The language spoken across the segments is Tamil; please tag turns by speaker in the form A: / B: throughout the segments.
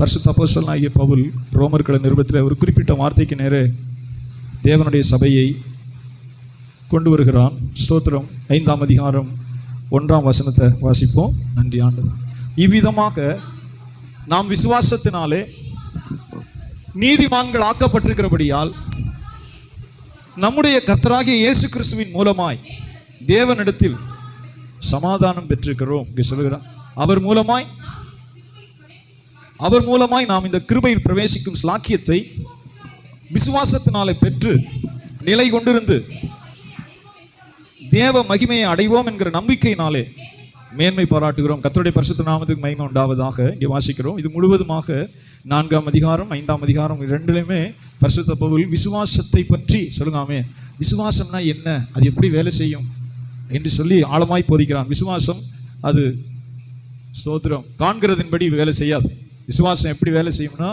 A: பரிசுத்த
B: ஆகிய பவுல் ரோமர்களை நிருபத்தில் ஒரு குறிப்பிட்ட வார்த்தைக்கு நேரே தேவனுடைய சபையை கொண்டு வருகிறான். ஸ்தோத்திரம் ஐந்தாம் அதிகாரம் ஒன்றாம் வசனத்தை வாசிப்போம். நன்றி ஆண்டு இவ்விதமாக நாம் விசுவாசத்தினாலே நீதிமான்கள் ஆக்கப்பட்டிருக்கிறபடியால் நம்முடைய கர்த்தராகிய இயேசு கிறிஸ்துவின் மூலமாய் தேவனிடத்தில் சமாதானம் பெற்றிருக்கிறோம். இங்கே சொல்கிறார் அவர் மூலமாய் அவர் மூலமாய் நாம் இந்த கிருபையில் பிரவேசிக்கும் ஸ்லாக்கியத்தை விசுவாசத்தினாலே பெற்று நிலை கொண்டிருந்து தேவ மகிமையை அடைவோம் என்கிற நம்பிக்கையினாலே மேன்மை பாராட்டுகிறோம். கத்தருடைய பரிசுத்த நாமத்துக்கு மகிமை உண்டாவதாக இங்கே வாசிக்கிறோம். இது முழுவதுமாக நான்காம் அதிகாரம் ஐந்தாம் அதிகாரம் இரண்டுலையுமே பரிசுத்த பவுல் விசுவாசத்தை பற்றி சொல்லுங்காமே விசுவாசம்னா என்ன? அது எப்படி வேலை செய்யும் என்று சொல்லி ஆழமாய் போதிக்கிறான். விசுவாசம் அது ஸ்தோத்திரம். காண்கிறதின்படி வேலை செய்யாது. விசுவாசம் எப்படி வேலை செய்யும்னா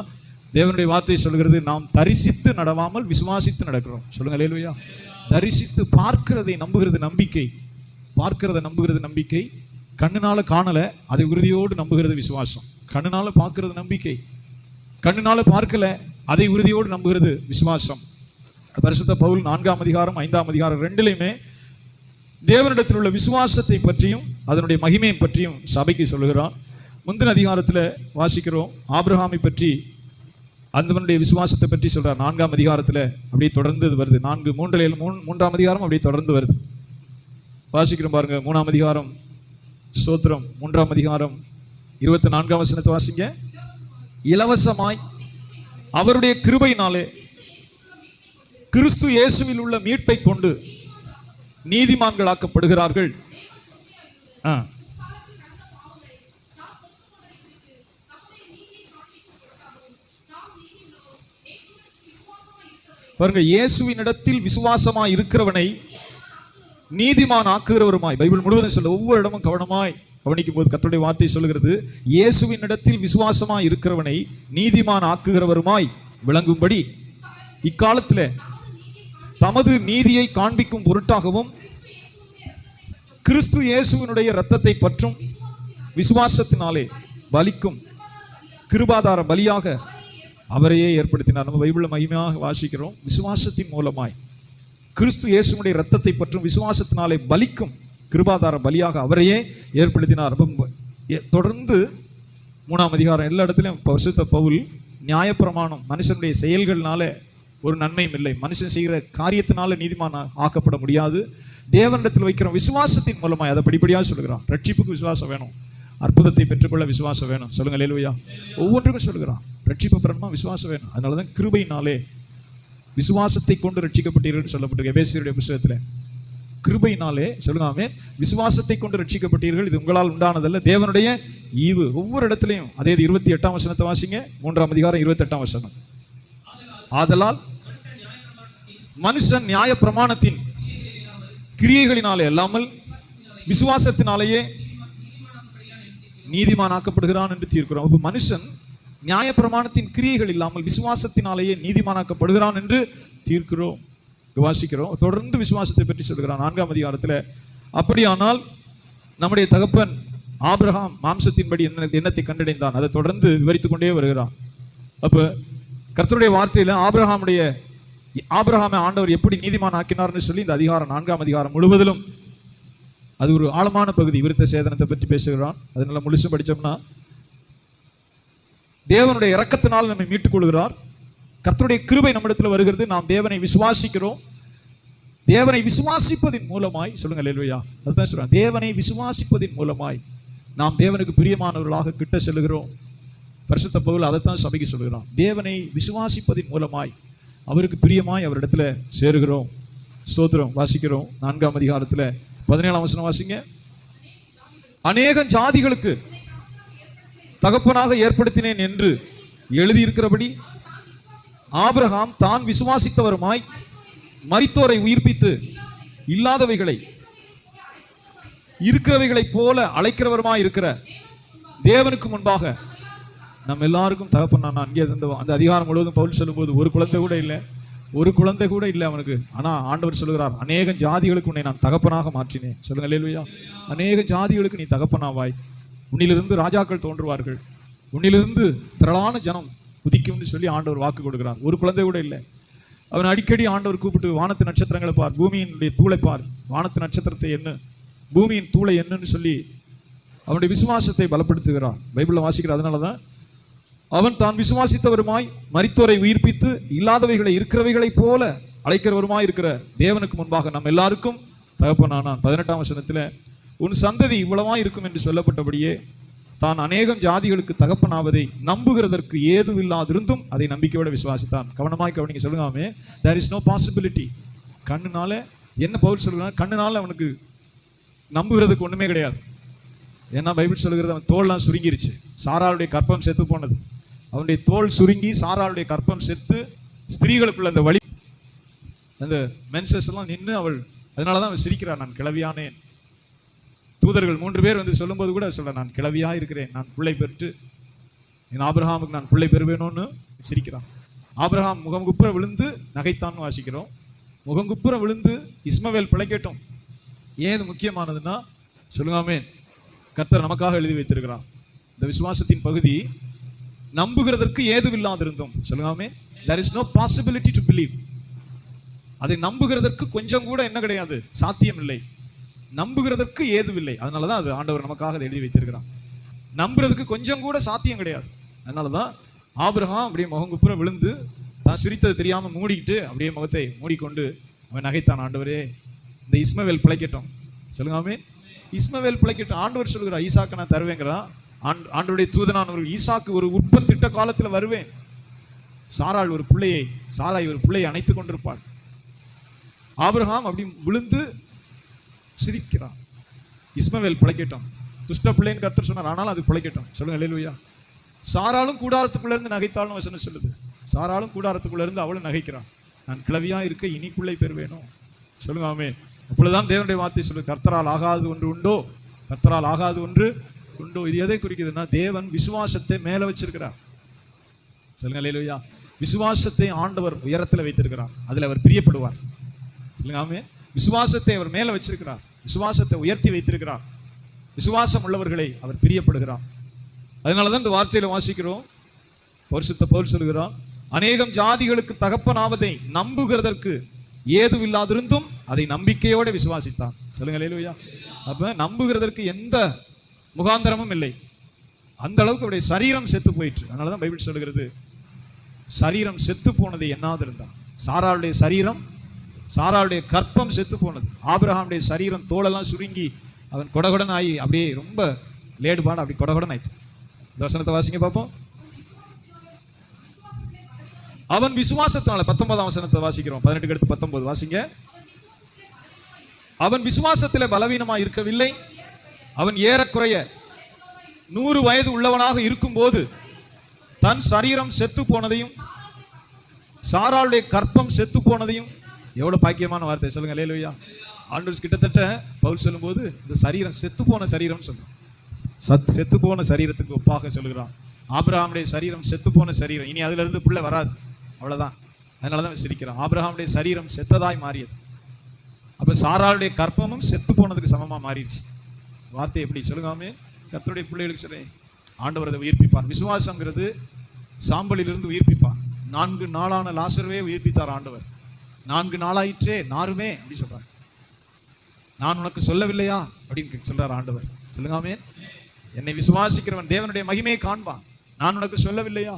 B: தேவனுடைய வார்த்தை சொல்கிறது நாம் தரிசித்து நடவாமல் விசுவாசித்து நடக்கிறோம். சொல்லுங்க இல்லையா தரிசித்து பார்க்கிறதை நம்புகிறது நம்பிக்கை. பார்க்கிறத நம்புகிறது நம்பிக்கை. கண்ணுனால காணலை அதை உறுதியோடு நம்புகிறது விசுவாசம். கண்ணுனால பார்க்கறது நம்பிக்கை. கண்ணுனால பார்க்கல அதை உறுதியோடு நம்புகிறது விசுவாசம். பரிசுத்த பவுல் நான்காம் அதிகாரம் ஐந்தாம் அதிகாரம் ரெண்டுலையுமே தேவனிடத்தில் உள்ள விசுவாசத்தை பற்றியும் அதனுடைய மகிமையை பற்றியும் சபைக்கு சொல்கிறான் முந்தின அதிகாரத்தில் வாசிக்கிறோம். ஆப்ரஹாமை பற்றி அந்தவனுடைய விசுவாசத்தை பற்றி சொல்கிறார் நான்காம் அதிகாரத்தில் அப்படியே தொடர்ந்து வருது. நான்கு மூன்றில் மூணு மூன்றாம் அதிகாரம் அப்படியே தொடர்ந்து வருது. வாசிக்கிறோம் பாருங்க. மூணாம் அதிகாரம் ஸ்தோத்திரம். மூன்றாம் அதிகாரம் இருபத்தி நான்காம் வசனத்தை வாசிங்க. இலவசமாய் அவருடைய கிருபையினாலே கிறிஸ்து இயேசுவில் உள்ள மீட்பை கொண்டு நீதிமான்களாக்கப்படுகிறார்கள். ஆ. பாருங்க இயேசுவின் இடத்தில் விசுவாசமாய் இருக்கிறவனை நீதிமான் ஆக்குகிறவருமாய் பைபிள் முழுவதும் சொல்ல ஒவ்வொரு இடமும் கவனமாய் கவனிக்கும் போது கர்த்தருடைய வார்த்தை சொல்லுகிறது இயேசுவின் இடத்தில் விசுவாசமாய் இருக்கிறவனை நீதிமான் ஆக்குகிறவருமாய் விளங்கும்படி. இக்காலத்தில் தமது நீதியை காண்பிக்கும் பொருட்டாகவும் கிறிஸ்து இயேசுவினுடைய இரத்தத்தை பற்றும் விசுவாசத்தினாலே பலிக்கும் கிருபாதார பலியாக அவரையே ஏற்படுத்தினார். நம்ம பைபிள மகிமையாக வாசிக்கிறோம். விசுவாசத்தின் மூலமாய். கிறிஸ்து இயேசுனுடைய ரத்தத்தை பற்றும் விசுவாசத்தினாலே பலிக்கும் கிருபாதார பலியாக அவரையே ஏற்படுத்தினார். ரொம்ப தொடர்ந்து மூணாம் அதிகாரம் எல்லா இடத்துலையும் வருஷத்த பவுல் நியாயப்பிரமாணம் மனுஷனுடைய செயல்கள்னால ஒரு நன்மையும் இல்லை. மனுஷன் செய்கிற காரியத்தினால நீதிமான ஆக்கப்பட முடியாது. தேவனிடத்தில் வைக்கிற விசுவாசத்தின் மூலமாய் அதை படிப்படியாக சொல்லுகிறான். ரட்சிப்புக்கு விசுவாசம் வேணும். அற்புதத்தை பெற்றுக்கொள்ள விசுவாசம் வேணும். சொல்லுங்கள் லேலுவையா ஒவ்வொன்றுக்கும் சொல்லுகிறான். ரட்சிப்பு பெறணுமா? விசுவாசம் வேணும். அதனால தான் கிருபையினாலே விசுவாசத்தை கொண்டு ரட்சிக்கப்பட்டீர்கள் சொல்லப்பட்டிருக்கு எபேசியருடைய புஸ்தகத்தில். கிருபையினாலே சொல்லுங்க விசுவாசத்தை கொண்டு ரட்சிக்கப்பட்டீர்கள். இது உங்களால் உண்டானதல்ல. தேவனுடைய ஈவு. ஒவ்வொரு இடத்துலையும் அதே இது இருபத்தி எட்டாம் வசனத்தை வாசிங்க. மூன்றாம் அதிகாரம் இருபத்தி எட்டாம் வசனம். ஆதலால் மனுஷன் நியாய பிரமாணத்தின் கிரியைகளினாலே அல்லாமல் விசுவாசத்தினாலேயே நீதிமானாக்கப்படுகிறான் என்று தீர்க்கிறோம். அப்போ மனுஷன் நியாய பிரமாணத்தின் கிரியைகள் இல்லாமல் விசுவாசத்தினாலேயே நீதிமானாக்கப்படுகிறான் என்று தீர்க்கிறோம். வாசிக்கிறோம். தொடர்ந்து விசுவாசத்தை பற்றி சொல்கிறான். நான்காம் அதிகாரத்தில் அப்படியானால் நம்முடைய தகப்பன் ஆபிரகாம் மாம்சத்தின்படி என்ன எண்ணத்தை கண்டடைந்தான். அதை தொடர்ந்து விவரித்துக் கொண்டே வருகிறான். அப்போ கர்த்தருடைய வார்த்தையில ஆபிரகாமுடைய ஆபிரகாமை ஆண்டவர் எப்படி நீதிமான் ஆக்கினார்னு சொல்லி இந்த அதிகாரம் நான்காம் அதிகாரம் முழுவதிலும் அது ஒரு ஆழமான பகுதி. விருத்த சேதனத்தை பற்றி பேசுகிறான். அதனால முழுசு படிச்சோம்னா தேவனுடைய இறக்கத்தினால் நம்மை மீட்டுக் கொள்கிறார் கர்த்தருடைய கிருபை நம்மிடத்தில் வருகிறது. நாம் தேவனை விசுவாசிக்கிறோம். தேவனை விசுவாசிப்பதின் மூலமாய் சொல்லுங்க லெல்வையா அதுதான் சொல்றேன். தேவனை விசுவாசிப்பதின் மூலமாய் நாம் தேவனுக்கு பிரியமானவர்களாக கிட்ட செல்கிறோம் பரிசுத்த பகுதியில் அதைத்தான் சபைக்கு சொல்கிறான் தேவனை விசுவாசிப்பதின் மூலமாய் அவருக்கு பிரியமாய் அவரிடத்துல சேருகிறோம். ஸ்தோத்திரம் வாசிக்கிறோம். நான்காம் அதிகாரத்தில் பதினேழாம் வசனம் வாசிங்க. அநேகம் ஜாதிகளுக்கு தகப்பனாக ஏற்படுத்தினேன் என்று எழுதியிருக்கிறபடி ஆபிரகாம் தான் விசுவாசித்தவருமாய் மரித்தோரை உயிர்ப்பித்து இல்லாதவைகளை இருக்கிறவைகளைப் போல அழைக்கிறவருமாய் இருக்கிற தேவனுக்கு முன்பாக நம்ம எல்லாருக்கும் தகப்பன் நான் அங்கே இருந்த அந்த அதிகாரம் முழுவதும் பவுல் சொல்லும்போது ஒரு குழந்தை கூட இல்லை. ஒரு குழந்தை கூட இல்லை அவனுக்கு. ஆனால் ஆண்டவர் சொல்லுகிறார் அநேக ஜாதிகளுக்கு உன்னை நான் தகப்பனாக மாற்றினேன். சொல்லுங்கள் இல்லையா அநேக ஜாதிகளுக்கு நீ தகப்பனாவாய். உன்னிலிருந்து ராஜாக்கள் தோன்றுவார்கள். உன்னிலிருந்து திரளான ஜனம் உதிக்கும்னு சொல்லி ஆண்டவர் வாக்கு கொடுக்கிறார். ஒரு குழந்தை கூட இல்லை. அவன் அடிக்கடி ஆண்டவர் கூப்பிட்டு வானத்து நட்சத்திரங்களை பார் பூமியினுடைய தூளை பார். வானத்து நட்சத்திரத்தை என்ன பூமியின் தூளை என்னன்னு சொல்லி அவனுடைய விசுவாசத்தை பலப்படுத்துகிறான். பைபிளில் வாசிக்கிற அதனால தான் அவன் தான் விசுவாசித்தவருமாய் மரித்தோரை உயிர்ப்பித்து இல்லாதவைகளை இருக்கிறவைகளைப் போல அழைக்கிறவருமாய் இருக்கிற தேவனுக்கு முன்பாக நம்ம எல்லாருக்கும் தகப்பனானான் பதினெட்டாம் வசனத்தில் உன் சந்ததி இவ்வளவாய் இருக்கும் என்று சொல்லப்பட்டபடியே தான் அநேகம் ஜாதிகளுக்கு தகப்பனாவதை நம்புகிறதற்கு ஏதுவில்லாதிருந்தும் அதை நம்பிக்கையோட விசுவாசித்தான். கவனமாய் கவனிக்க சொல்லுங்காமே தேர் இஸ் நோ பாசிபிலிட்டி கண்ணுனால என்ன பவுல் சொல்லுங்க கண்ணுனால அவனுக்கு நம்புகிறதுக்கு ஒன்றுமே கிடையாது. ஏன்னா பைபிள் சொல்லுகிறது அவன் தோல்லாம் சுருங்கிருச்சு. சாராளுடைய கற்பம் செத்து போனது. அவனுடைய தோல் சுருங்கி சாராளுடைய கற்பம் செத்து ஸ்திரீகளுக்குள்ள அந்த வழி அந்த மென்சஸ் எல்லாம் நின்று அவள் அதனால தான் அவன் சிரிக்கிறான் நான் கிளவியானேன் தூதர்கள் மூன்று பேர் வந்து சொல்லும்போது கூட சொல்ல நான் கிளவியா இருக்கிறேன் நான் பிள்ளை பெற்று என் ஆபிரஹாமுக்கு நான் பிள்ளை பெறுவேணும்னு சிரிக்கிறான். ஆபிரகாம் முகங்குப்புற விழுந்து நகைத்தான்னு வாசிக்கிறோம். முகங்குப்புற விழுந்து இஸ்மவேல் பிழைக்கட்டும் ஏன் இது முக்கியமானதுன்னா சொல்லுங்காமே கர்த்தர் நமக்காக எழுதி வைத்திருக்கிறான் இந்த விசுவாசத்தின் பகுதி நம்புகிறதற்கு ஏதுவில்லாதிருந்தோம் சொல்லுங்காமே there is no possibility to believe அதை நம்புகிறதற்கு கொஞ்சம் கூட என்ன கிடையாது? சாத்தியம் இல்லை நம்புகிறதற்கு ஏதுவில்லை அதனால தான் அது ஆண்டவர் நமக்காக அதை எழுதி வைத்திருக்கிறான் நம்புறதுக்கு கொஞ்சம் கூட சாத்தியம் கிடையாது. அதனால தான் ஆபிரகாம் அப்படியே முகங்குப்புற விழுந்து தான் சிரித்தது தெரியாம மூடிக்கிட்டு அப்படியே முகத்தை மூடிக்கொண்டு அவன் நகைத்தான் ஆண்டவரே இந்த இஸ்மவேல் பிழைக்கட்டும். சொல்லுங்காமே இஸ்மவேல் பிழைக்கட்டும். ஆண்டவர் சொல்கிறார் ஈசாக்கு நான் தருவேங்கிறான். ஆண்டு தூதனானவர்கள் ஈசாக்கு ஒரு உற்பத்திட்ட காலத்துல வருவேன். சாராள் ஒரு பிள்ளையை சாராய் ஒரு பிள்ளையை அணைத்துக் கொண்டிருப்பாள். ஆபிரகாம் அப்படி விழுந்து சிரிக்கிறான். இஸ்மவேல் பிழைக்கட்டும். துஷ்ட பிள்ளைன்னு கர்த்தர் சொன்னார் ஆனாலும் அது பிழைக்கட்டும். சொல்லுங்க அல்லேலூயா. சாராலும் கூடாரத்துக்குள்ளேருந்து நகைத்தாலும் வசனம் சொல்லுது. சாராலும் கூடாரத்துக்குள்ளேருந்து அவளும் நகைக்கிறான். நான் கிளவியா இருக்க இனி பிள்ளை வேணும் சொல்லுங்க ஆமே அப்பொழுதுதான் தேவனுடைய வார்த்தை சொல்லு கர்த்தரால் ஆகாது ஒன்று உண்டோ? கர்த்தரால் ஆகாது ஒன்று உண்டோ? இது எதை குறிக்குதுன்னா தேவன் விசுவாசத்தை மேல வச்சிருக்கிறார். சொல்லுங்க அல்லேலூயா விசுவாசத்தை ஆண்டவர் உயரத்தில் வைத்திருக்கிறார். அதில் அவர் பிரியப்படுவார். சொல்லுங்க ஆமே விசுவாசத்தை அவர் மேல வச்சிருக்கிறார். விசுவாசத்தை உயர்த்தி வைத்திருக்கிறார். விசுவாசம் உள்ளவர்களை அவர் பிரியப்படுகிறார். அதனால தான் இந்த வார்த்தையில வாசிக்கிறோம். பரிசுத்த பவுல் சொல்கிறார் அநேகம் ஜாதிகளுக்கு தகப்பனாவதை நம்புகிறதற்கு ஏதும் இல்லாதிருந்தும் அதை நம்பிக்கையோட விசுவாசித்தான். சொல்லுங்க அல்லேலூயா அப்ப நம்புகிறதற்கு எந்த முகாந்தரமும் இல்லை. அந்த அளவுக்கு அவருடைய சரீரம் செத்து போயிட்டு அதனால தான் பைபிள் சொல்லுகிறது சரீரம் செத்து போனது என்னாவது இருந்தான் சாராளுடைய சரீரம் சாராளுடைய கற்பம் செத்து போனது. ஆபிரஹாமுடைய சரீரம் தோலெல்லாம் சுருங்கி அவன் கொடகொடன் ஆகி அப்படியே ரொம்ப லேடுபாடு அப்படி கொடகொடன் ஆயிட்டு தர்சனத்தை வாசிங்க பார்ப்போம். அவன் விசுவாசத்தினால பத்தொன்பதாம் வசனத்தை வாசிக்கிறோம். பதினெட்டுக்கு அடுத்து பத்தொன்பது வாசிங்க. அவன் விசுவாசத்தில் பலவீனமா இருக்கவில்லை அவன் ஏறக்குறைய நூறு வயது உள்ளவனாக இருக்கும்போது தன் சரீரம் செத்து போனதையும் சாராளுடைய கற்பம் செத்து போனதையும் எவ்வளோ பாக்கியமான வார்த்தை சொல்லுங்க லேலுவையா ஆண்டவர் கிட்டத்தட்ட பவுல் சொல்லும்போது இந்த சரீரம் செத்து போன சரீரம் சொல்றான். சத் செத்து போன சரீரத்துக்கு ஒப்பாக சொல்லுகிறான். ஆபிரகாமுடைய சரீரம் செத்து போன சரீரம். இனி அதுலேருந்து பிள்ளை புள்ள வராது. அவ்வளோதான் அதனால தான் சிரிக்கிறான். ஆப்ரஹாமுடைய சரீரம் செத்ததாய் மாறியது. அப்போ சாராளுடைய கற்பமும் செத்து போனதுக்கு சமமாக மாறிடுச்சு. வார்த்தை எப்படி சொல்லுங்காமே கத்தருடைய பிள்ளைகளுக்கு சொல்கிறேன் ஆண்டவர் அதை உயிர்ப்பிப்பார். விசுவாசங்கிறது சாம்பலிலிருந்து உயிர்ப்பிப்பார். நான்கு நாளான லாசர்வே உயிர்ப்பித்தார் ஆண்டவர். நான்கு நாளாயிற்றே நாருமே அப்படி சொல்கிறார் நான் உனக்கு சொல்லவில்லையா? அப்படின்னு சொல்கிறார் ஆண்டவர். சொல்லுங்காமே என்னை விசுவாசிக்கிறவன் தேவனுடைய மகிமையை காண்பான். நான் உனக்கு சொல்லவில்லையா?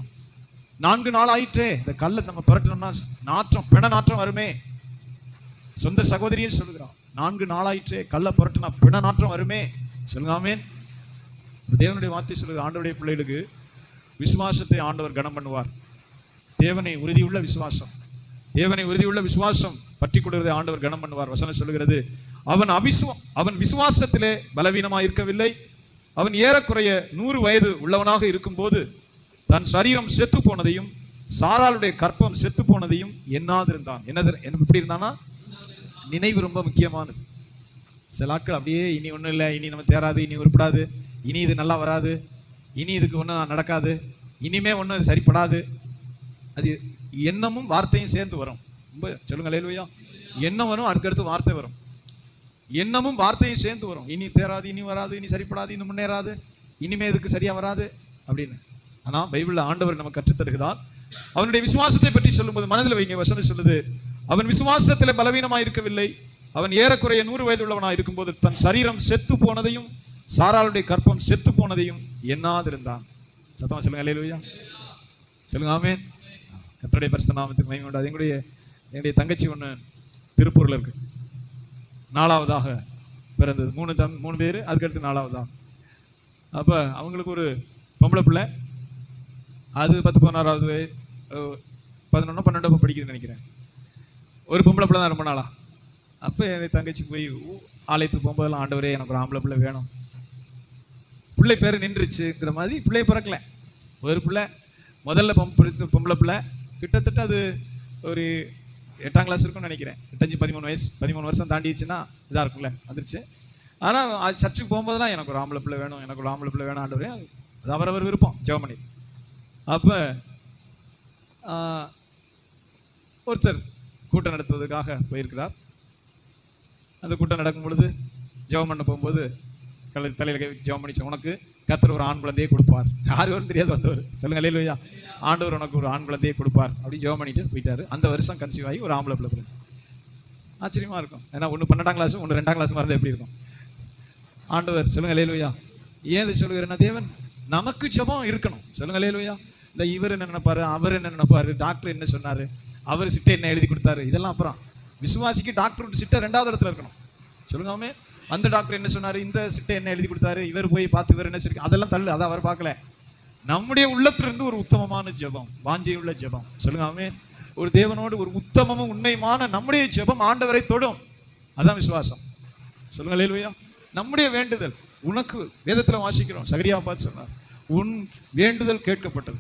B: நான்கு நாள் ஆயிற்றே இந்த கல்லை நம்ம புரட்டணும்னா நாற்றம் பிண நாற்றம் வருமே. சொந்த சகோதரியே சொல்லுகிறான். நான்கு நாளாயிற்றே கல்லை புரட்டினா பிண நாற்றம் வருமே. சொல்லுங்க ஆமேன். தேவனுடைய வார்த்தை சொல்லுது ஆண்டவருடைய பிள்ளைகளுக்கு விசுவாசத்தை ஆண்டவர் கனம் பண்ணுவார். தேவனை உறுதியுள்ள விசுவாசம். தேவனை உறுதியுள்ள விசுவாசம் பற்றி கொடுக்கிறதை ஆண்டவர் கனம் பண்ணுவார். வசனம் சொல்லுகிறது அவன் அவிசுவ அவன் விசுவாசத்திலே பலவீனமாக இருக்கவில்லை. அவன் ஏறக்குறைய நூறு வயது உள்ளவனாக இருக்கும்போது தன் சரீரம் செத்து போனதையும் சாராளுடைய கற்பம் செத்து போனதையும் எண்ணாதிருந்தான். என்னது என்ன எப்படி இருந்தானா? நினைவு ரொம்ப முக்கியமானது. சில ஆட்கள் அப்படியே இனி ஒன்றும் இல்லை இனி நம்ம தேராது இனி உருப்படாது இனி இது நல்லா வராது இனி இதுக்கு ஒன்றும் நடக்காது இனிமே ஒன்றும் அது சரிப்படாது. அது எண்ணமும் வார்த்தையும் சேர்ந்து வரும். ரொம்ப சொல்லுங்க இல்லையா எண்ணம் வரும் அதுக்கடுத்து வார்த்தை வரும். எண்ணமும் வார்த்தையும் சேர்ந்து வரும். இனி தேராது இனி வராது இனி சரிப்படாது இனி முன்னேறாது இனிமே இதுக்கு சரியா வராது அப்படின்னு. ஆனா பைபிள்ல ஆண்டவர் நம்ம கற்றுத்தருகிறார். அவனுடைய விசுவாசத்தை பற்றி சொல்லும்போது மனதில் வைங்க வசனம் சொல்லுது அவன் விசுவாசத்தில் பலவீனமாக இருக்கவில்லை அவன் ஏறக்குறைய நூறு வயது இருக்கும்போது தன் சரீரம் செத்து போனதையும் சாராளுடைய கற்பம் செத்து போனதையும் எண்ணாதிருந்தான். சத்தமா சொல்லுங்க அல்லேலூயா சொல்லுங்க ஆமே கர்த்தருடைய பரிசு நாமத்துக்கு மகிமை உண்டு எங்களுடைய என்னுடைய தங்கச்சி ஒன்று திருப்பூரில் இருக்கு. நாலாவதாக பிறந்தது. மூணு தம் மூணு பேர் அதுக்கடுத்து நாலாவதாக அப்போ அவங்களுக்கு ஒரு பொம்பளை பிள்ளை. அது பத்து பதினாறாவது வய- பன்னெண்டாவது படிக்குதுன்னு நினைக்கிறேன். ஒரு பொம்பளை பிள்ளை தான் ரொம்ப நாளா. அப்போ என் தங்கச்சி போய் ஆலயத்துக்கு போகும்போதெல்லாம் ஆண்டவரே எனக்கு ஒரு ஆம்பளை பிள்ளை வேணும். பிள்ளை பேர் நின்றுச்சுங்கிற மாதிரி பிள்ளை பிறக்கல. ஒரு பிள்ளை முதல்ல பொம் பொம்பளை பிள்ளை. கிட்டத்தட்ட அது ஒரு எட்டாம் கிளாஸ் இருக்கும்னு நினைக்கிறேன். எட்டஞ்சு பதிமூணு வயசு பதிமூணு வருஷம் தாண்டிடுச்சுன்னா இதாக இருக்கும்ல வந்துருச்சு. ஆனால் அது சர்ச்சுக்கு போகும்போதெல்லாம் எனக்கு ஒரு ஆம்பளை பிள்ளை வேணும் எனக்கு ஒரு ஆம்பளை பிள்ளை வேணும் ஆண்டவரே அது அவரவர் விருப்பம் ஜெவமணி அப்போ ஒருத்தர் கூட்டம் நடத்துவதற்காக போயிருக்கிறார். அந்த கூட்டம் நடக்கும் பொழுது ஜெபம் பண்ண போகும்போது கலை தலையில் கை வச்சு ஜெபம் பண்ணி உனக்கு கத்தர் ஒரு ஆண் குழந்தையை கொடுப்பார். யார் வரும் தெரியாது வந்தவர். சொல்லுங்க இல்லையா ஆண்டவர் உனக்கு ஒரு ஆண் குழந்தையை கொடுப்பார் அப்படின்னு ஜெபம் பண்ணிட்டு போயிட்டாரு. அந்த வருஷம் கன்சீவ் ஆகி ஒரு ஆம்பளை பிள்ளை பிறந்துச்சு. ஆச்சரியமாக இருக்கும். ஏன்னா ஒன்று பன்னெண்டாம் கிளாஸ் ஒன்று ரெண்டாம் கிளாஸ் மறந்து எப்படி இருக்கும்? ஆண்டவர் சொல்லுங்க லேலுயா ஏன் இது சொல்லுகிறேன்னா தேவன்? நமக்கு ஜெபம் இருக்கணும். சொல்லுங்க லேலுயா இந்த இவர் என்ன நினைப்பாரு? அவர் என்ன நினைப்பாரு? டாக்டர் என்ன சொன்னார்? அவர் சிட்டை என்ன எழுதி கொடுத்தாரு? இதெல்லாம் அப்புறம் விசுவாசிக்கு டாக்டர் சிட்டை ரெண்டாவது இடத்துல இருக்கணும். சொல்லுங்க அந்த டாக்டர் என்ன சொன்னார்? இந்த சிட்டை என்ன எழுதி கொடுத்தாரு? இவர் போய் பார்த்து இவர் என்ன சொல்லி அதெல்லாம் தள்ளு அதை அவர் பார்க்கல. நம்முடைய உள்ளத்திலிருந்து ஒரு உத்தமமான ஜெபம் வாஞ்சையுள்ள ஜெபம். சொல்லுங்கமே ஒரு தேவனோடு ஒரு உத்தமமும் உண்மையுமான நம்முடைய ஜெபம் ஆண்டவரை தொடும். அதான் விசுவாசம். சொல்லுங்க லேலுயா நம்முடைய வேண்டுதல் உனக்கு வேதத்தில் வாசிக்கிறோம். சகரியா பார்த்து சொன்னார். உன் வேண்டுதல் கேட்கப்பட்டது.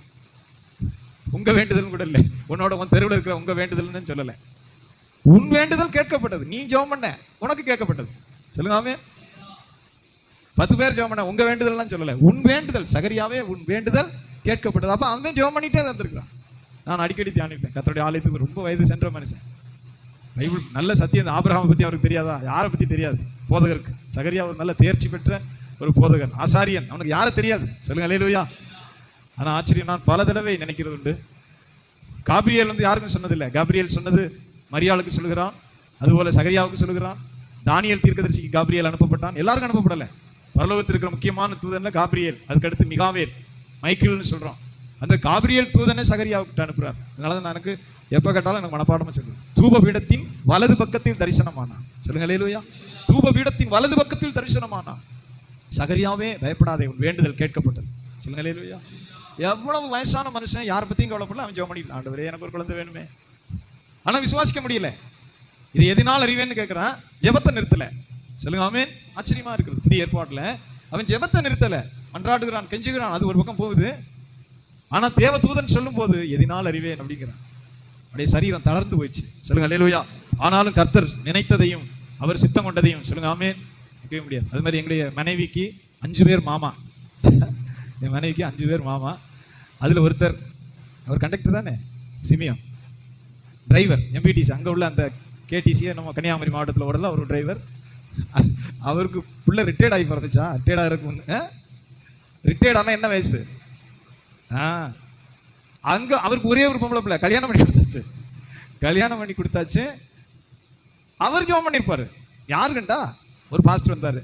B: உங்க வேண்டுதல் கூட இல்லை. உன்னோட உன் தெருவில் இருக்கிற உங்க வேண்டுதல்னு சொல்லலை. உன் வேண்டுதல் கேட்கப்பட்டது. நீ ஜெபம் பண்ண. உனக்கு கேட்கப்பட்டது. சொல்லுங்க பத்து பேர் ஜெபம் பண்ண. உங்க வேண்டுதல்லாம் சொல்லல. உன் வேண்டுதல் சகரியாவே உன் வேண்டுதல் கேட்கப்பட்டது. அப்ப அவன் ஜெபம் பண்ணிட்டே இருந்திருக்கான் நான் அடிக்கடி தியானிப்பேன். கத்தருடைய ஆலயத்துக்கு ரொம்ப வயது சென்ற மனுஷன். பைபிள் நல்ல சத்தியம். இந்த ஆபிரகாமை பத்தி அவருக்கு தெரியாதா? யாரை பத்தி தெரியாது? போதகருக்கு. சகரியா ஒரு நல்ல தேர்ச்சி பெற்ற ஒரு போதகர் ஆசாரியன். அவனுக்கு யாரை தெரியாது? சொல்லுங்க அல்லேலூயா ஆனா ஆச்சரியம் நான் பல தடவை நினைக்கிறது உண்டு. காபிரியல் வந்து யாருக்கும் சொன்னதில்லை. காபிரியல் சொன்னது மரியாளுக்கு சொல்லுகிறான் அதுபோல சகரியாவுக்கு சொல்லுகிறான் தானியல் தீர்க்கதரிசிக்கு காபிரியல் அனுப்பப்பட்டான். எல்லாருக்கும் அனுப்பப்படல. பரலோகத்தில் இருக்கிற முக்கியமான தூதன்ல காபிரியல் அதுக்கடுத்து மிகாவேல் மைக்கேல்னு சொல்றோம் அந்த காபிரியல் தூதனை சகரியாவுக்கு அனுப்புறார். அதனால தான் எனக்கு எப்ப கேட்டாலும் எனக்கு மனப்பாடமா சொல்லுவேன் தூப பீடத்தின் வலது பக்கத்தில் தரிசனமானான் சொல்லுங்க லேலுயா தூப பீடத்தின் வலது பக்கத்தில் தரிசனமானான் சகரியாவே பயப்படாதே உன் வேண்டுதல் கேட்கப்பட்டது. சொல்லுங்க லேலுயா எவ்வளவு வயசான மனுஷன் யாரை பத்தியும் கவலைப்படல அவன் ஜெபம் பண்ணிட்டு ஆண்டவரே எனக்கு ஒரு குழந்தை வேணுமே. ஆனால் விசுவாசிக்க முடியல. இது எதனால் அறிவேன்னு கேட்குறான் ஜெபத்தை நிறுத்தலை. சொல்லுங்க ஆமென். ஆச்சரியமாக இருக்குது. புதிய ஏற்பாட்டில் அவன் ஜெபத்தை நிறுத்தலை. மன்றாடுகிறான் கெஞ்சுகிறான் அது ஒரு பக்கம் போகுது. ஆனால் தேவ தூதன் சொல்லும் போது எதினால் அறிவேன்? அப்படிங்கிறான். அப்படியே சரீரம் தளர்ந்து போயிடுச்சு. சொல்லுங்க அல்லேலூயா ஆனாலும் கர்த்தர் நினைத்ததையும் அவர் சித்தம் கொண்டதையும் சொல்லுங்க ஆமேன். இருக்கவே முடியாது. அது மாதிரி எங்களுடைய மனைவிக்கு அஞ்சு பேர் மாமா. என் மனைவிக்கு அஞ்சு பேர் மாமா. அதில் ஒருத்தர் அவர் கண்டக்டர் தானே? சிமியம் டிரைவர் எம்பிடிசி அங்கே உள்ள அந்த கேடிசியை நம்ம கன்னியாகுமரி மாவட்டத்தில் ஓடல அவர் டிரைவர் அவருக்கு புள்ள ரிட்டையர்ட் ஆகி பிறந்துச்சா? ரிட்டையர்ட் ஆகிறதுக்கு ரிட்டையர்ட் ஆனால் என்ன வயசு? ஆ. அங்கே அவருக்கு ஒரே ஒரு பொம்பளை பிள்ளை கல்யாணம் பண்ணி கொடுத்தாச்சு. கல்யாணம் பண்ணி கொடுத்தாச்சு. அவர் ஜோம் பண்ணியிருப்பாரு யாருக்குண்டா ஒரு பாஸ்டர் வந்தார்.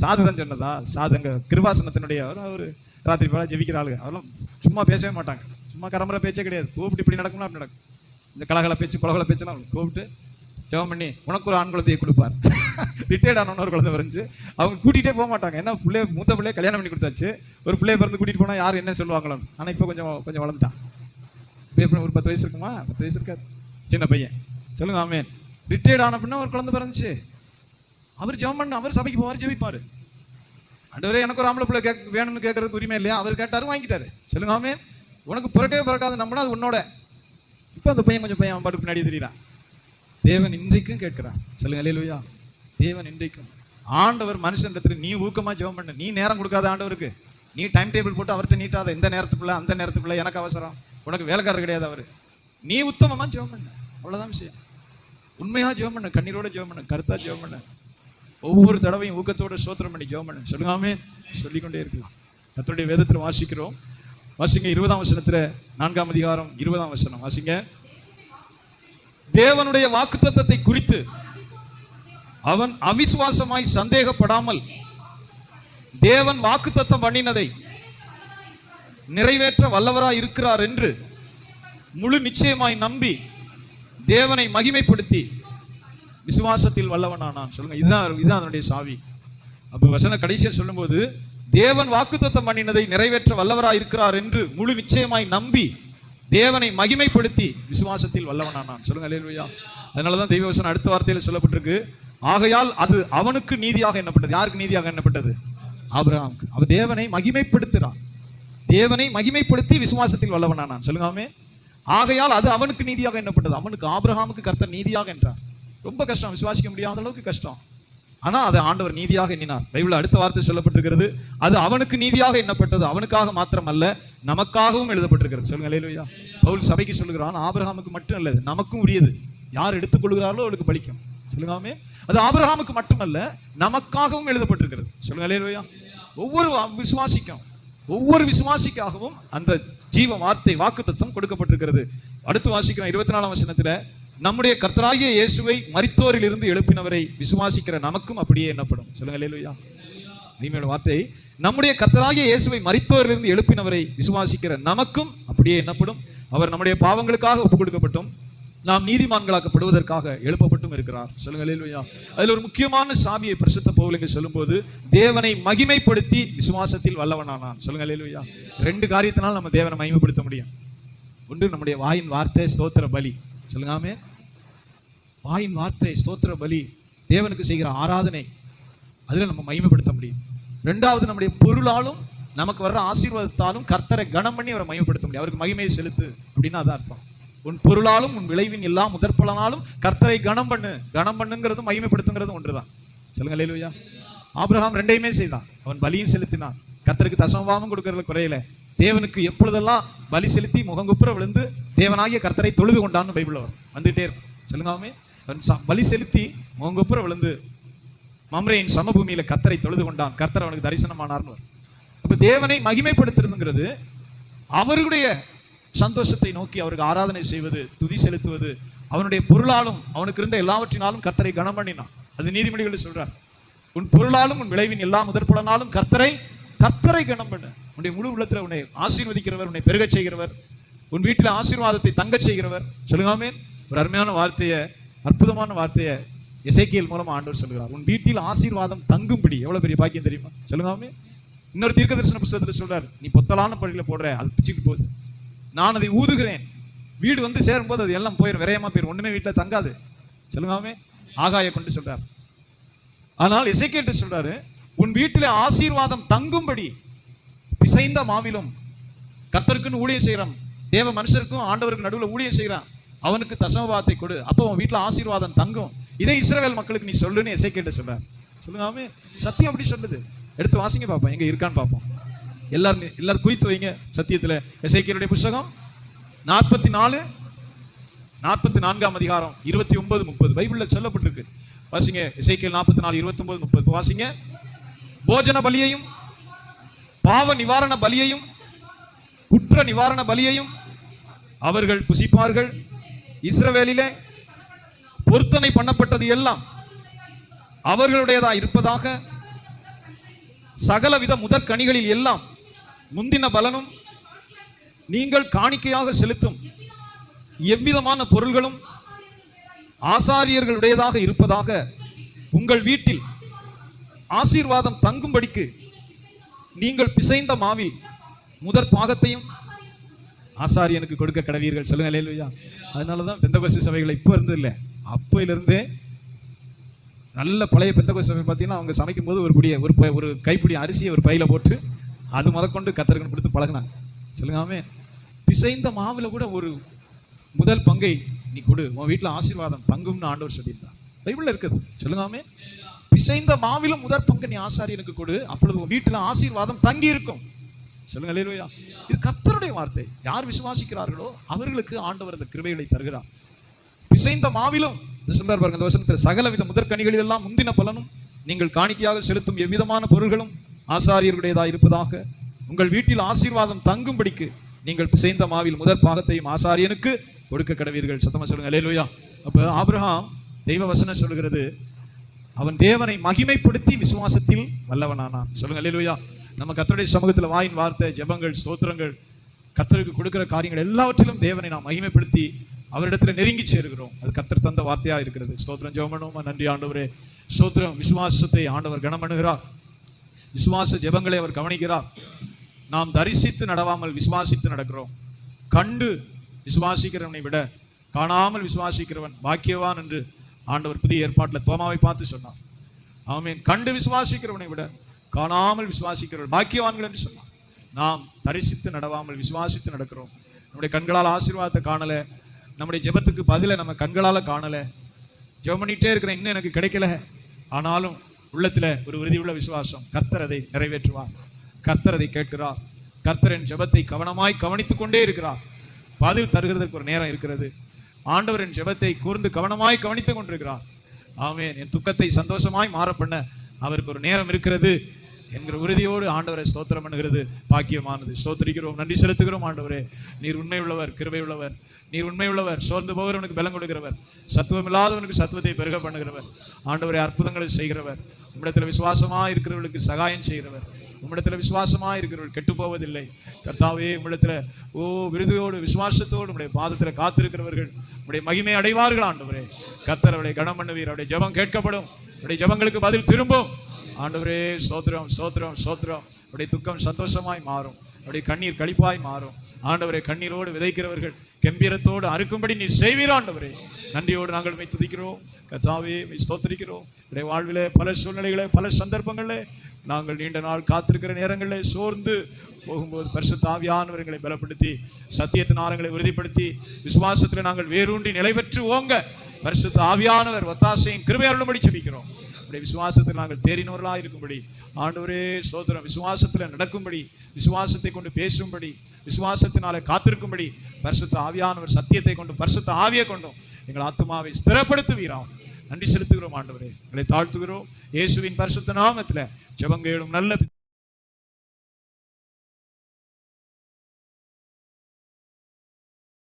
B: சாதகம் சொன்னதா? சாதங்க கிருபாசனத்தினுடைய அவர் அவர் ராத்திரி போல ஜெபிக்கிற ஆளுங்க. அவெல்லாம் சும்மா பேசவே மாட்டாங்க. சும்மா கரம்புற பேச்சே கிடையாது. கூப்பிட்டு இப்படி நடக்கும்னா அப்படி நடக்கும். இந்த கலகல பேச்சு குலகல பேச்செல்லாம் கூப்பிட்டு ஜெபம் பண்ணி உனக்கு ஒரு ஆண் குழந்தையை கொடுப்பார். ரிட்டையர்ட் ஆனவன ஒரு குழந்தை வரைஞ்சு அவங்க கூட்டிகிட்டே போக மாட்டாங்க. என்ன பிள்ளைய மூத்த பிள்ளைய கல்யாணம் பண்ணி கொடுத்தாச்சு. ஒரு பிள்ளைய பிறந்து கூட்டிகிட்டு போனால் யார் என்ன சொல்லுவாங்களோ ஆனால் இப்போ கொஞ்சம் கொஞ்சம் வளர்ந்துட்டான். இப்போ எப்படி ஒரு பத்து வயசு இருக்குமா? பத்து வயசு இருக்காது. சின்ன பையன். சொல்லுங்க ஆமேன். ரிட்டையர்ட் ஆன பின்னா ஒரு குழந்தை பிறந்துச்சு. அவர் ஜெபம் பண்ண அவர் சபைக்கு போவார் ஜெபிப்பார். அண்டவரே எனக்கு ஒரு ஆம்பளை பிள்ளை கேட்க வேணும்னு கேட்கறதுக்கு உரிமை இல்லையா? அவர் கேட்டார் வாங்கிட்டாரு. சொல்லுங்க ஆமே உனக்கு பிறக்கவே பிறக்காது நம்மனா அது உன்னோட. இப்போ அந்த பையன் கொஞ்சம் பையன் அவன் பாட்டுக்கு பின்னாடி தெரியறான். தேவன் இன்றைக்கும் கேட்கிறான். சொல்லுங்க அலையிலுயா தேவன் இன்றைக்கும். ஆண்டவர் மனுஷன்றதுக்கு நீ ஊக்கமாக ஜெபம் பண்ணு. நீ நேரம் கொடுக்காத ஆண்டவருக்கு. நீ டைம் டேபிள் போட்டு அவர்கிட்ட நீட்டாத. இந்த நேரத்துக்குள்ள அந்த நேரத்துக்குள்ள எனக்கு அவசரம். உனக்கு வேலைக்காரர் கிடையாது அவர். நீ உத்தமமாக ஜெபம் பண்ணு. அவ்வளோதான் விஷயம். உண்மையாக ஜெபம் பண்ணு. கண்ணீரோட ஜெபம் பண்ண. கருத்தா ஜெபம் பண்ணு. ஒவ்வொரு தடவையும் ஊக்கத்தோட சோத்திரம் பண்ணி ஜெபம் பண்ண. சொல்லுங்காமே சொல்லிக்கொண்டே இருக்கலாம். அத்தனுடைய வேதத்தில் வாசிக்கிறோம். வாசிங்க இருபதாம் வசனத்துல நான்காம் அதிகாரம் இருபதாம் வசனம். வாசிங்க. தேவனுடைய வாக்குத்தத்தத்தை குறித்து அவன் அவிசுவாசமாய் சந்தேகப்படாமல் தேவன் வாக்குத்தத்தம் பண்ணினதை நிறைவேற்ற வல்லவராய் இருக்கிறார் என்று முழு நிச்சயமாய் நம்பி தேவனை மகிமைப்படுத்தி விசுவாசத்தில் வல்லவனானான். சொல்லுங்க இதுதான் இதுதான் அதனுடைய சாவி. அப்ப வசன கடைசியில் சொல்லும்போது தேவன் வாக்குத்தத்தம் பண்ணினதை நிறைவேற்ற வல்லவராய் இருக்கிறார் என்று முழு நிச்சயமாய் நம்பி தேவனை மகிமைப்படுத்தி விசுவாசத்தில் வல்லவனானான். சொல்லுங்க அலேலுயா அதனால தான் தெய்வ வசனம் அடுத்த வார்த்தையில் சொல்லப்பட்டிருக்கு. ஆகையால் அது அவனுக்கு நீதியாக எண்ணப்பட்டது. யாருக்கு நீதியாக எண்ணப்பட்டது? ஆபிரகாமுக்கு. அவர் தேவனை மகிமைப்படுத்துறான் தேவனை மகிமைப்படுத்தி விசுவாசத்தில் வல்லவனானான். சொல்லுங்காமே ஆகையால் அது அவனுக்கு நீதியாக எண்ணப்பட்டது. அவனுக்கு ஆபிரகாமுக்கு கர்த்தர் நீதியாக என்றான் ரொம்ப கஷ்டம். விசுவாசிக்க முடியாத அளவுக்கு கஷ்டம். ஆனால் அதை ஆண்டவர் நீதியாக எண்ணினார். பைபிள் அடுத்த வார்த்தை சொல்லப்பட்டிருக்கிறது அது அவனுக்கு நீதியாக எண்ணப்பட்டது அவனுக்காக மாத்திரமல்ல நமக்காகவும் எழுதப்பட்டிருக்கிறது. சொல்லுங்க அல்லேலூயா பவுல் சபைக்கு சொல்லுகிறான் ஆபிரகாமுக்கு மட்டும் அல்ல நமக்கும் உரியது. யார் எடுத்துக்கொள்கிறார்களோ அவளுக்கு பலிக்கும். சொல்லுங்காமே அது ஆபிரகாமுக்கு மட்டுமல்ல நமக்காகவும் எழுதப்பட்டிருக்கிறது. சொல்லுங்க அல்லேலூயா ஒவ்வொரு விசுவாசிக்கும் ஒவ்வொரு விசுவாசிக்காகவும் அந்த ஜீவ வார்த்தை வாக்குத்தத்தம் கொடுக்கப்பட்டிருக்கிறது. அடுத்து வாசிக்கிறோம் இருபத்தி நாலாம் வசனத்துல நம்முடைய கர்த்தராகிய இயேசுவை மரித்தோரில் இருந்து எழுப்பினவரை விசுவாசிக்கிற நமக்கும் அப்படியே எண்ணப்படும். சொல்லுங்க லேலுயா இனிமேல் வார்த்தை. நம்முடைய கர்த்தராகிய இயேசுவை மரித்தோரிலிருந்து எழுப்பினவரை விசுவாசிக்கிற நமக்கும் அப்படியே எண்ணப்படும். அவர் நம்முடைய பாவங்களுக்காக ஒப்புக் கொடுக்கப்பட்டும் நாம் நீதிமான்களாக்கப்படுவதற்காக எழுப்பப்பட்டும் இருக்கிறார். சொல்லுங்க லேலுயா அதில் ஒரு முக்கியமான சாமியை பிரசித்த பவுல் சொல்லும்போது தேவனை மகிமைப்படுத்தி விசுவாசத்தில் வல்லவனானான். சொல்லுங்க லேலுயா ரெண்டு காரியத்தினால் நம்ம தேவனை மகிமைப்படுத்த முடியும். ஒன்று நம்முடைய வாயின் வார்த்தை ஸ்தோத்திர பலி. சொல்லுங்க ஆமே வாயின் வார்த்தை ஸ்தோத்திர பலி தேவனுக்கு செய்கிற ஆராதனை அதில் நம்ம மகிமைப்படுத்த முடியும். ரெண்டாவது நம்முடைய பொருளாலும் நமக்கு வர்ற ஆசீர்வாதத்தாலும் கர்த்தரை கனம் பண்ணி அவரை மகிமைப்படுத்த முடியும். அவருக்கு மகிமையை செலுத்து அப்படின்னு அதான் அர்த்தம். உன் பொருளாலும் உன் விளைவின் எல்லா முதற்பலனாலும் கர்த்தரை கனம் பண்ணு. கனம் பண்ணுங்கிறதும் மகிமைப்படுத்துங்கிறதும் ஒன்றுதான். சொல்லுங்க லேலுயா ஆபிரகாம் ரெண்டையுமே செய்தான். அவன் பலியும் செலுத்தினான். கர்த்தருக்கு தசமபாவம் கொடுக்கறதுல குறையில. தேவனுக்கு எப்பொழுதெல்லாம் பலி செலுத்தி முகங்குப்புற விழுந்து தேவனாகிய கர்த்தரை தொழுது கொண்டான்னு பைபிள் வரும். வந்துட்டே இருக்கும். சொல்லுங்காமே வலி பலி செலுத்தி முகங்குப்புற விழுந்து மம்ரையின் சமபூமியில கர்த்தரை தொழுது கொண்டான். கர்த்தர் அவனுக்கு தரிசனமானார்னு வரும். அப்ப தேவனை மகிமைப்படுத்துறதுங்கிறது அவருடைய சந்தோஷத்தை நோக்கி அவருக்கு ஆராதனை செய்வது துதி செலுத்துவது அவனுடைய பொருளாலும் அவனுக்கு இருந்த எல்லாவற்றினாலும் கர்த்தரை கனம் பண்ணினான். அது நீதிமொழிகள் சொல்றார். உன் பொருளாலும் உன் விளைவின் எல்லா முதற்புலனாலும் கர்த்தரை கர்த்தரை கனம் பண்ணு. உன்னுடைய முழு உள்ளத்துல உன்னை ஆசீர்வதிக்கிறவர் உன்னை பெருகச் செய்கிறவர் உன் வீட்டில் ஆசீர்வாதத்தை தங்கச் செய்கிறவர். சொல்லுங்காமே ஒரு அருமையான வார்த்தையை அற்புதமான வார்த்தையை இசைக்கியல் மூலமாக ஆண்டவர் சொல்கிறார் உன் வீட்டில் ஆசீர்வாதம் தங்கும்படி. எவ்வளவு பெரிய பாக்கியம் தெரியுமா? சொல்லுங்காமே இன்னொரு தீர்க்க தரிசன புத்தகத்தில் சொல்றார் நீ பொத்தலான படியில போடுற அது பிச்சுட்டு போகுது. நான் அதை ஊதுகிறேன். வீடு வந்து சேரும்போது அது எல்லாம் போயிடும் விரயமா போயிடும் ஒன்றுமே வீட்டில் தங்காது. சொல்லுங்காமே ஆகாய கொண்டு சொல்றார். ஆனால் இசைக்கேட்டு சொல்றாரு உன் வீட்டில் ஆசீர்வாதம் தங்கும்படி பிசைந்த மாவிலும் கத்தருக்குன்னு ஊழியம் செய்கிறான் தேவ மனுஷருக்கும் ஆண்டவருக்கு நடுவில் ஊழியம் செய்கிறான் அவனுக்கு தசமபாவத்தை கொடு. அப்போ உன் வீட்டில் ஆசீர்வாதம் தங்கும். இதை இஸ்ரேல் மக்களுக்கு நீ சொல்லுன்னு எசை கேட்டு சொல்லுங்க சொல்லுங்காமே சத்தியம் அப்படி சொல்லுது. எடுத்து வாசிங்க பார்ப்போம் எங்கே இருக்கான்னு பார்ப்போம் எல்லாரும் எல்லாரும் குறித்து வைங்க. சத்தியத்தில் எசைக்கியருடைய புஸ்தகம் நாற்பத்தி நாலு நாற்பத்தி நான்காம் அதிகாரம் இருபத்தி ஒன்பது முப்பது. பைபிளில் சொல்லப்பட்டிருக்கு. வாசிங்க. இசைக்கியல் நாற்பத்தி நாலு இருபத்தி ஒன்பது முப்பது. வாசிங்க. போஜன பலியையும் பாவ நிவாரண பலியையும் குற்ற நிவாரண பலியையும் அவர்கள் புசிப்பார்கள். இஸ்ரவேலிலே பொருத்தனை பண்ணப்பட்டது எல்லாம் அவர்களுடையதா இருப்பதாக சகலவித முதற்கனிகளில் எல்லாம் முந்தின பலனும் நீங்கள் காணிக்கையாக செலுத்தும் எவ்விதமான பொருள்களும் ஆசாரியர்களுடையதாக இருப்பதாக உங்கள் வீட்டில் ஆசீர்வாதம் தங்கும்படிக்கு நீங்கள் பிசைந்த மாவில் முதற் பாகத்தையும் ஆசாரியனுக்கு கொடுக்க கடவீர்கள். சொல்லுங்க இல்லையா அதனால தான் பெந்தகோசி சபைகள் இப்போ இருந்து இல்லை அப்பையிலிருந்தே நல்ல பழைய பெந்தகோசி சபை பார்த்தீங்கன்னா அவங்க சமைக்கும் போது ஒரு குடிய ஒரு ப- ஒரு கைப்பிடி அரிசியை ஒரு பையில போட்டு அது முதற்கொண்டு கத்தருக்கு கொடுத்து பழகினாங்க. சொல்லுங்காமே பிசைந்த மாவில் கூட ஒரு முதல் பங்கை நீ கொடு. உன் வீட்டில் ஆசீர்வாதம் பங்கும்னு ஆண்டவர் சொல்லியிருந்தார். பைபிளில் இருக்குது. சொல்லுங்காமே பிசைந்த மாவிலும் முதற் பங்கு நீ ஆசாரியனுக்கு கொடு. அப்பொழுது உன் வீட்டில் ஆசீர்வாதம் தங்கி இருக்கும் சொல்லுங்க இல்லையா இது கர்த்தருடைய வார்த்தை. யார் விசுவாசிக்கிறார்களோ அவர்களுக்கு ஆண்டவர் அந்த கிருபைகளை தருகிறார். பிசைந்த மாவிலும் சொல்றார் பாருங்க இந்த வசனத்தில் சகலவித முதற்கனிகளில் எல்லாம் முந்தின பலனும் நீங்கள் காணிக்கையாக செலுத்தும் எவ்விதமான பொருள்களும் ஆசாரியர்களுடையதா இருப்பதாக. உங்கள் வீட்டில் ஆசீர்வாதம் தங்கும்படிக்கு நீங்கள் பிசைந்த மாவில் முதற் பாகத்தையும் ஆசாரியனுக்கு கொடுக்க கடவீர்கள் சத்தமா சொல்லுங்க அல்லேலூயா அப்ப ஆபிரகாம் தெய்வ வசனம் சொல்கிறது அவன் தேவனை மகிமைப்படுத்தி விசுவாசத்தில் வல்லவனானான். சொல்லுங்க அல்லேலூயா நம்ம கத்தருடைய சமூகத்தில் வாயின் வார்த்தை ஜெபங்கள் ஸ்தோத்திரங்கள் கத்தருக்கு கொடுக்குற காரியங்கள் எல்லாவற்றிலும் தேவனை நாம் மகிமைப்படுத்தி அவரிடத்துல நெருங்கி சேர்கிறோம். அது கத்தர் தந்த வார்த்தையா இருக்கிறது. ஸ்தோத்திரம் ஜெபமனுமா நன்றி ஆண்டவரே. ஸ்தோத்திரம் விசுவாசத்தை ஆண்டவர் கனமணுகிறார் விசுவாச ஜெபங்களை அவர் கவனிக்கிறார். நாம் தரிசித்து நடவாமல் விசுவாசித்து நடக்கிறோம். கண்டு விசுவாசிக்கிறவனை விட காணாமல் விசுவாசிக்கிறவன் பாக்கியவான் என்று ஆண்டவர் புதிய ஏற்பாட்டில் தோமாவை பார்த்து சொன்னார் ஆமீன். கண்டு விசுவாசிக்கிறவனை விட காணாமல் விசுவாசிக்கிறவன் பாக்கியவான்கள் என்று சொன்னார் நாம் தரிசித்து நடவாமல் விசுவாசித்து நடக்கிறோம். நம்முடைய கண்களால் ஆசீர்வாதத்தை காணலை. நம்முடைய ஜெபத்துக்கு பதிலை நம்ம கண்களால் காணலை. ஜெபம் பண்ணிகிட்டே இருக்கிறேன் இன்னும் எனக்கு கிடைக்கல. ஆனாலும் உள்ளத்தில் ஒரு உறுதியுள்ள விசுவாசம். கர்த்தர் அதை நிறைவேற்றுவார். கர்த்தர் அதை கேட்கிறார். கர்த்தரின் ஜெபத்தை கவனமாய் கவனித்து கொண்டே இருக்கிறார். பதில் தருகிறதுக்கு ஒரு நேரம் இருக்கிறது. ஆண்டவரின் ஜெபத்தை கூர்ந்து கவனமாய் கவனித்துக் கொண்டிருக்கிறார். ஆமே என் துக்கத்தை சந்தோஷமாய் மாற பண்ண அவருக்கு ஒரு நேரம் இருக்கிறது என்கிற உறுதியோடு ஆண்டவரை ஸ்தோத்திரம் பண்ணுகிறது. பாக்கியமானது. ஸ்தோத்திரிக்கிறோம். நன்றி செலுத்துகிறோம் ஆண்டவரே. நீர் உண்மை உள்ளவர் கிருபை உள்ளவர் நீர் உண்மை உள்ளவர் சோர்ந்து போகிறவனுக்கு பலம் கொடுக்கிறவர். சத்துவம் இல்லாதவனுக்கு சத்துவத்தை பெருக பண்ணுகிறவர். ஆண்டவரை அற்புதங்களை செய்கிறவர். உம்மிடத்தில் விசுவாசமா இருக்கிறவர்களுக்கு சகாயம் செய்கிறவர். உம்மிடத்தில் விசுவாசமா இருக்கிறவர்கள் கெட்டு போவதில்லை கர்த்தாவே உம்மிடத்தில் ஓ விருதியோடு விசுவாசத்தோடு உடைய பாதத்தில் காத்திருக்கிறவர்கள். உடைய மகிமை அடைவார்கள் ஆண்டவரே. கத்தர் அவருடைய கனம் பண்ணுவீர் அவருடைய ஜெபம் கேட்கப்படும். அவருடைய ஜெபங்களுக்கு பதில் திரும்பும். ஆண்டவரே சோத்திரம் சோத்திரம் சோத்திரம் அவருடைய துக்கம் சந்தோஷமாய் மாறும். அவருடைய கண்ணீர் கழிப்பாய் மாறும். ஆண்டவரே கண்ணீரோடு விதைக்கிறவர்கள் கம்பீரத்தோடு அறுக்கும்படி நீ செய்வீர் ஆண்டவரே. நன்றியோடு நாங்கள் மை துதிக்கிறோம். கத்தாவே மை ஸ்தோத்திரிக்கிறோம். உடைய வாழ்விலே பல சூழ்நிலைகளே பல சந்தர்ப்பங்களே நாங்கள் நீண்ட நாள் காத்திருக்கிற நேரங்களில் சோர்ந்து போகும்போது பரிசுத்த ஆவியானவர்களை பலப்படுத்தி சத்தியத்தின் ஆரங்களை உறுதிப்படுத்தி விசுவாசத்தில் நாங்கள் வேரூன்றி நிலை பெற்று ஓங்க பரிசுத்த ஆவியானவர் ஒத்தாசையும் கிருபை அருளும்படி ஜெபிக்கிறோம். அப்படி விசுவாசத்தில் நாங்கள் தேறினவர்களாக இருக்கும்படி ஆண்டவரே சோதரம் விசுவாசத்தில் நடக்கும்படி விசுவாசத்தை கொண்டு பேசும்படி விசுவாசத்தினாலே காத்திருக்கும்படி பரிசுத்த ஆவியானவர் சத்தியத்தை கொண்டு பரிசுத்த ஆவியை கொண்டும் எங்கள் ஆத்மாவை ஸ்திரப்படுத்துவீராம். நன்றி செலுத்துகிறோம் ஆண்டவரே. உங்களை தாழ்த்துகிறோம். இயேசுவின் பரிசுத்த நாமத்தில் ஜெபங்கேடும் நல்ல